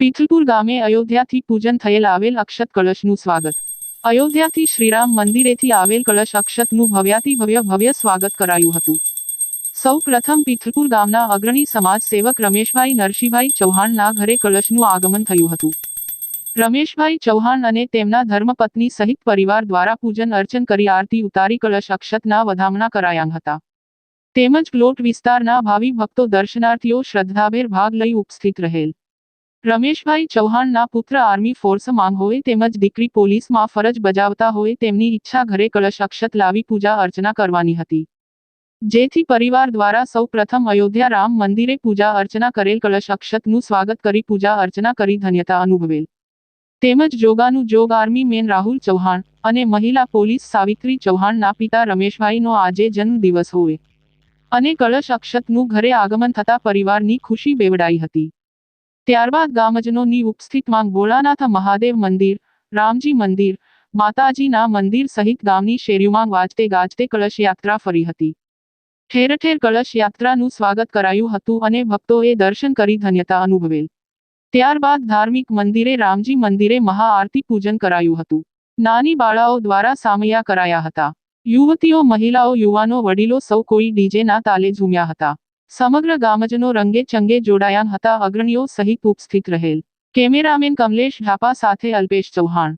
પીથલપુર ગામે અયોધ્યાથી પૂજન થયેલ આવેલ અક્ષત કળશનું સ્વાગત. અયોધ્યાથી શ્રીરામ મંદિરેથી આવેલ કળશ અક્ષતનું ભવ્યાતિ ભવ્ય ભવ્ય સ્વાગત કરાયું હતું. સૌ પ્રથમ પીથલપુર ગામના અગ્રણી સમાજ સેવક રમેશભાઈ નરસિંહભાઈ ચૌહાણના ઘરે કળશનું આગમન થયું હતું. રમેશભાઈ ચૌહાણ અને તેમના ધર્મપત્ની સહિત પરિવાર દ્વારા પૂજન અર્ચન કરી આરતી ઉતારી કળશ અક્ષતના વધામણા કરાયા હતા. તેમજ પ્લોટ વિસ્તારના ભાવિ ભક્તો દર્શનાર્થીઓ શ્રદ્ધાભેર ભાગ લઈ ઉપસ્થિત રહેલ. રમેશભાઈ ચૌહાણના પુત્ર આર્મી ફોર્સમાં હોય તેમજ દીકરી પોલીસમાં ફરજ બજાવતા હોય તેમની ઈચ્છા ઘરે કળશ અક્ષત લાવી પૂજા અર્ચના કરવાની હતી. જેથી પરિવાર દ્વારા સૌ પ્રથમ અયોધ્યા રામ મંદિરે પૂજા અર્ચના કરેલ કળશ અક્ષતનું સ્વાગત કરી પૂજા અર્ચના કરી ધન્યતા અનુભવેલ. તેમજ જોગાનું જોગ આર્મી મેન રાહુલ ચૌહાણ અને મહિલા પોલીસ સાવિત્રી ચૌહાણના પિતા રમેશભાઈનો આજે જન્મદિવસ હોય. અને કળશ અક્ષતનું ઘરે આગમન થતા પરિવારની ખુશી બેવડાઈ હતી. ત્યારબાદ ગામજનોની ઉપસ્થિતમાં ભોળાનાથ મહાદેવ મંદિર, રામજી મંદિર, માતાજીના મંદિર સહિત ગામની શેરીઓમાં વાજતે ગાજતે કળશ યાત્રા ફરી હતી. ઠેર ઠેર કળશ યાત્રાનું સ્વાગત કરાયું હતું અને ભક્તોએ દર્શન કરી ધન્યતા અનુભવેલ. ત્યારબાદ ધાર્મિક મંદિરે રામજી મંદિરે મહાઆરતી પૂજન કરાયું હતું. નાની બાળાઓ દ્વારા સામૈયા કરાયા હતા. યુવતીઓ, મહિલાઓ, યુવાનો, વડીલો સૌ કોઈ ડીજેના તાલે ઝૂમ્યા હતા. સમગ્ર ગામજનો રંગે ચંગે જોડાયા હતા. અગ્રણીઓ સહિત ઉપસ્થિત રહેલ. કેમેરામેન કમલેશ ઢાપા સાથે અલ્પેશ ચૌહાણ.